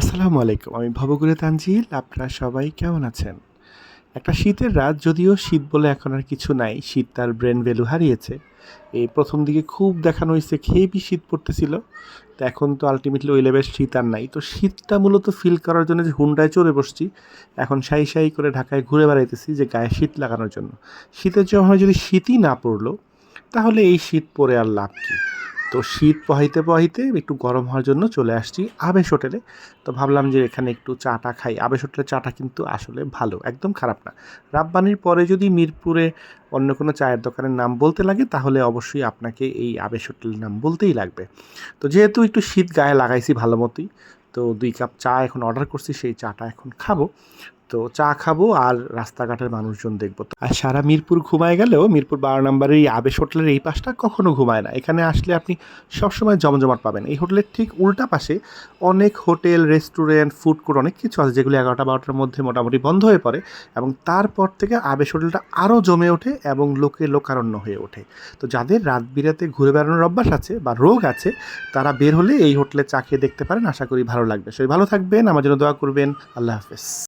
আসসালামু আলাইকুম, আমি ভবগুরে তানজিল, আপনারা সবাই কেমন আছেন? একটা শীতের রাত যদিও শীত বলে এখন আর কিছু নাই, শীত তার ব্রেন ভ্যালু হারিয়েছে। এই প্রথম দিকে খুব দেখানো হয়েছে খেয়েবি শীত পড়তেছিল, তো এখন তো আলটিমেটলি ওই লেভেল শীত আর নাই। তো শীতটা মূলত ফিল করার জন্য যে হুন্ডায় চড়ে বসছি, এখন সাই সাই করে ঢাকায় ঘুরে বেড়াইতেছি যে গায়ে শীত লাগানোর জন্য। শীতের সময় যদি শীতই না পড়ল, তাহলে এই শীত পরে আর লাভ কী? তো শীত পোহাইতে পোহাইতে একটু গরম হওয়ার জন্য চলে আসছি আবেশ হোটেলে। তো ভাবলাম যে এখানে একটু চাটা খাই। আবেশ হোটেলের চাটা কিন্তু আসলে ভালো, একদম খারাপ না। রাব্বানির পরে যদি মিরপুরে অন্য কোনো চায়ের দোকানের নাম বলতে লাগে, তাহলে অবশ্যই আপনাকে এই আবেশ হোটেলের নাম বলতেই লাগবে। তো যেহেতু একটু শীত গায়ে লাগাইছি ভালো মতোই, তো দুই কাপ চা এখন অর্ডার করছি, সেই চাটা এখন খাব। তো চা খাব আর রাস্তাঘাটের মানুষজন দেখব। আর সারা মিরপুর ঘুমায় গেলেও মিরপুর বারো নম্বরের এই আবেশ হোটেলের এই পাশটা কখনো ঘুমায় না। এখানে আসলে আপনি সবসময় জমজমাট পাবেন। এই হোটেলের ঠিক উল্টা পাশে অনেক হোটেল, রেস্টুরেন্ট, ফুড কোর্ট অনেক কিছু আছে যেগুলো এগারোটা বারোটার মধ্যে মোটামুটি বন্ধ হয়ে পড়ে এবং তারপর থেকে আবেশ হোটেলটা আরও জমে ওঠে এবং লোকে লোকারণ্য হয়ে ওঠে। তো যাদের রাত বিরাতে ঘুরে বেড়ানোর অভ্যাস আছে বা রোগ আছে, তারা বের হলে এই হোটেলে চা খেয়ে দেখতে পারেন। আশা করি ভালো লাগবে। সবাই ভালো থাকবেন। আমার জন্য দোয়া করবেন। আল্লাহ হাফেজ।